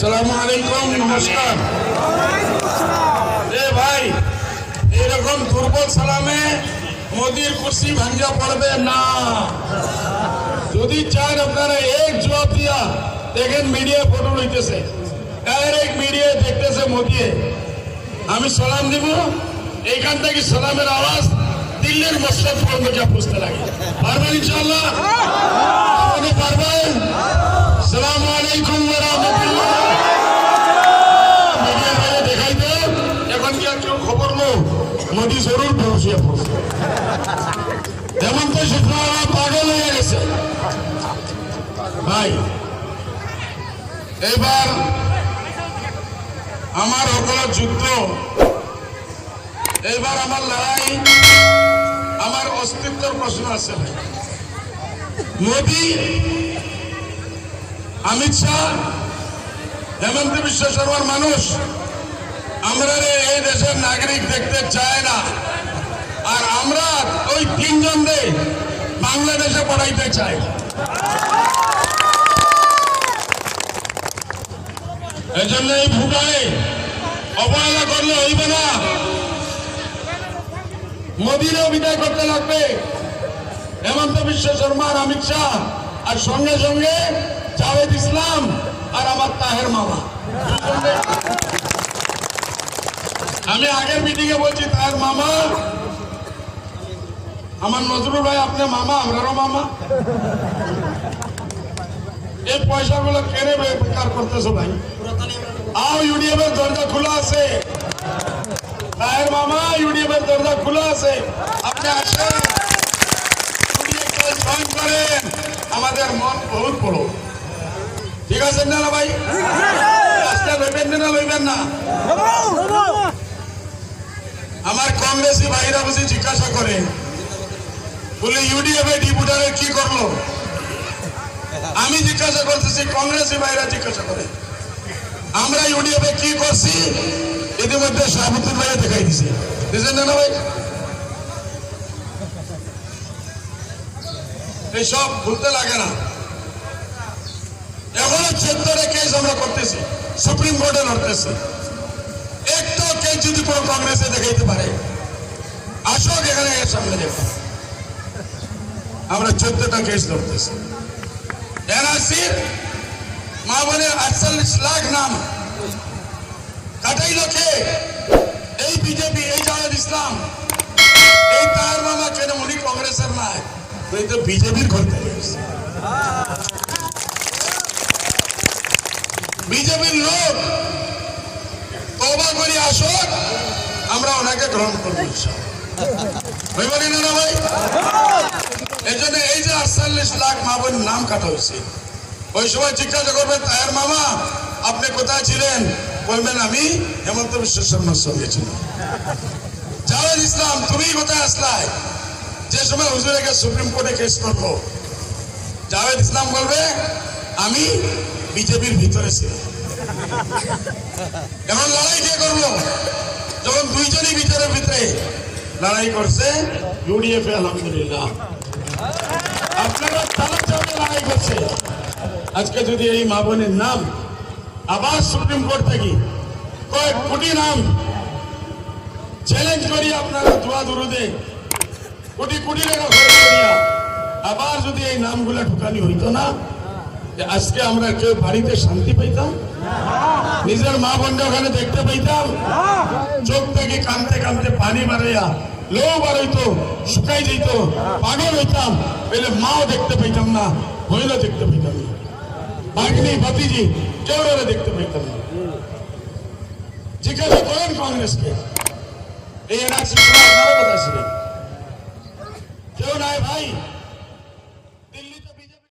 সালাম আলাইকুম এ ভাই এরকম দুর্বল না। যদি এক ফটো লইতেছে ডাইরেক্ট দেখতেছে আমি সালাম দিব, এইখান থেকে সালামের আওয়াজ দিল্লির মসজিদ পর্যন্ত যা বুঝতে লাগে। পারবেন ইনশাল্লাহ মোদি জরুর পৌঁছিয়ে পৌঁছে হেমন্ত শুক্লা পাগল হয়ে গেছে। ভাই এবার আমার সকলের যুদ্ধ এইবার আমার লড়াই, আমার অস্তিত্বের প্রশ্ন আছে ভাই। মোদি, অমিত শাহ, হেমন্ত বিশ্ব শর্মার মানুষ আমরা এই দেশের নাগরিক দেখতে চায় না। আর আমরা ওই তিনজন রে বাংলাদেশে পড়াইতে চাই। এই জন্য এই ভূটায় অবহেলা করলে হইবে না। মোদিরও বিদায় করতে লাগবে। হেমন্ত বিশ্ব শর্মা আর অমিত শাহ আর সঙ্গে সঙ্গে জাভেদ ইসলাম আর আমার তাহের মামা। আমি আগের মিটিং এ বলছি, তার মামা, আমার নজরুল ভাই আপনার মামা, আমরারও মামা। এই পয়সাগুলো কেনে বেকার করতেছো ভাই? আও ইউডিএফ এর দরজা খোলা আছে। তাহের মামা ইউডিএফ এর দরজা খোলা আছে। আপনি আসেন। করেন। আমাদের মন বহুত বড়। ঠিক আছে না ভাই? আজকে লইবেন না লইবেন না। আমার কংগ্রেসি ভাইরা বসে জিজ্ঞাসা করে, বলে, ইউডিএফ এ ডিপুটারে কি করল? আমি জিজ্ঞাসা করতেছি কংগ্রেসি ভাইরা জিজ্ঞাসা করে, আমরা ইউডিএফ এ কি করছি? ইতিমধ্যে শাহাবুদ্দিন ভাইয়া দেখাই দিছি। বুঝলেন না ভাই? এইসব ভুলতে লাগে না। এখনও চোদ্দটা কেস আমরা করতেছি সুপ্রিম কোর্টে লড়তেছি। যদি কোনো কংগ্রেসে দেখাইতে পারে, আসক, এখানে সামনে দেখো আমরা চোদ্দটা কেস লড়তেছি এনআরসির মা বোনের আটচল্লিশ লাখ নাম কাটাইল কে? এই বিজেপি, এই জামাত ইসলাম, এই তার মামা কেন উনি কংগ্রেসের নাই। তো বিজেপির করতে বিজেপির লোক তবা করি আসুক আমরা গ্রহণ করব ভাই এই জন্য এই যে আটচল্লিশ লাখ মা বোন নাম কাটা হয়েছে। ওই সময় জিজ্ঞাসা মামা, আপনি কোথায় ছিলেন? বলবেন, আমি হেমন্ত বিশ্ব শর্মার সঙ্গে ছিলাম। জাভেদ ইসলাম, তুমি কোথায় আসলাই? যে সময় হুজুরেকে সুপ্রিম কোর্টে কেস করব। জাভেদ ইসলাম বলবে, আমি বিজেপির ভিতরে ছিলাম। এখন লড়াই কে করল যখন দুইজনই ভিতরে ভিতরে লড়াই করছে ইউডিএফ আলহামদুলিল্লাহ। আপনারা তারা চাপে লড়াই করছে আজকে যদি এই মা বোনের নাম আবার সুপ্রিম কোর্ট থেকে কয়েক কোটি নাম চ্যালেঞ্জ করি আপনারা দোয়া দুরুদে কোটি কোটি টাকা আবার যদি এই নামগুলা ঢুকানি হইতো না আজকে আমরা কেউ বাড়িতে শান্তি পাইতাম? নিজের মা বোনটা ওখানে দেখতে পাইতাম? চোখ থেকে কানতে কানতে পানি বাড়াইয়া লো বাড়াইতো শুকাই যেত পাগল হইতাম। পেলে মাও দেখতে পাইতাম না হইলে দেখতে পাইতাম না। ভাগ্নি ভাতিজি কেউ দেখতে পাইতাম না। জিজ্ঞাসা করেন কংগ্রেসকে, এই এনআরসি কেউ নাই ভাই?